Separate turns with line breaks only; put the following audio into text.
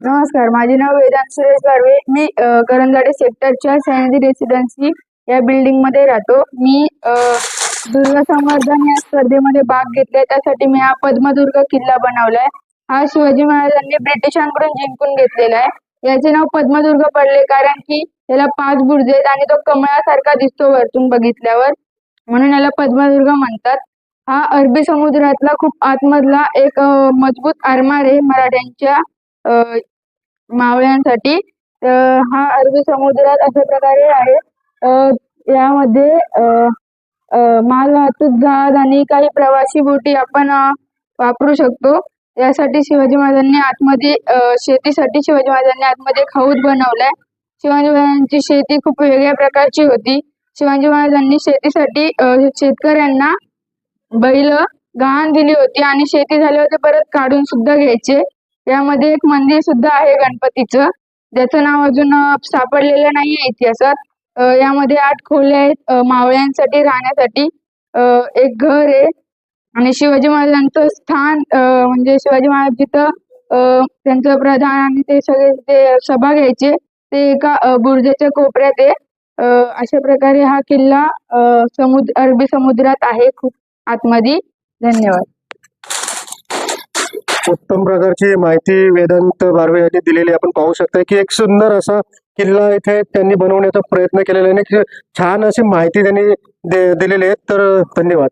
नमस्कार माझे नाव वेदांत सुरेश बारवे मी करंजाडे सेक्टरच्या सयाजी रेसिडेन्सी या बिल्डिंगमध्ये राहतो. मी अ, दुर्ग संवर्धन या स्पर्धेमध्ये भाग घेतलाय. त्यासाठी मी हा पद्मदुर्ग किल्ला बनवलाय. हा शिवाजी महाराजांनी ब्रिटिशांकडून जिंकून घेतलेला आहे. याचे नाव पद्मदुर्ग पडले कारण की त्याला पाच बुर्ज आहेत आणि तो कमळासारखा दिसतो वरतून बघितल्यावर. म्हणून याला पद्मदुर्ग म्हणतात. हा अरबी समुद्रातला खूप आतमधला एक मजबूत आरमार आहे मराठ्यांच्या. मावळ्यांसाठी हा अरबी समुद्रात अशा प्रकारे आहे. यामध्ये माल वाहतूक जहाज आणि काही प्रवासी बोटी आपण वापरू शकतो. यासाठी शिवाजी महाराजांनी आतमध्ये शेतीसाठी शिवाजी महाराजांनी आतमध्ये खाऊद बनवलाय. शिवाजी महाराजांची शेती खूप वेगळ्या प्रकारची होती. शिवाजी महाराजांनी शेतीसाठी शेतकऱ्यांना बैल गहाण दिली होती आणि शेती झाल्यावर ते परत काढून सुद्धा घ्यायचे. यामध्ये एक मंदिर सुद्धा आहे गणपतीचं. ज्याचं नाव अजून सापडलेलं नाहीये इतिहासात. यामध्ये आठ खोल्या आहेत मावळ्यांसाठी राहण्यासाठी. एक घर आहे आणि शिवाजी महाराजांचं स्थान म्हणजे शिवाजी महाराज जिथं त्यांचं प्रधान आणि ते सगळे ते सभा घ्यायचे ते एका अ, कोपऱ्यात आहे. अशा प्रकारे हा किल्ला समुद्र अरबी समुद्रात आहे खूप आतमध्ये. धन्यवाद.
उत्तम प्रकारची माहिती वेदांत बारवे यांनी दिलेली आपण पाहू शकता की एक सुंदर असा किल्ला इथे त्यांनी बनवण्याचा प्रयत्न केलेला आहे आणि छान अशी माहिती त्यांनी दे- दिलेली आहे. तर धन्यवाद.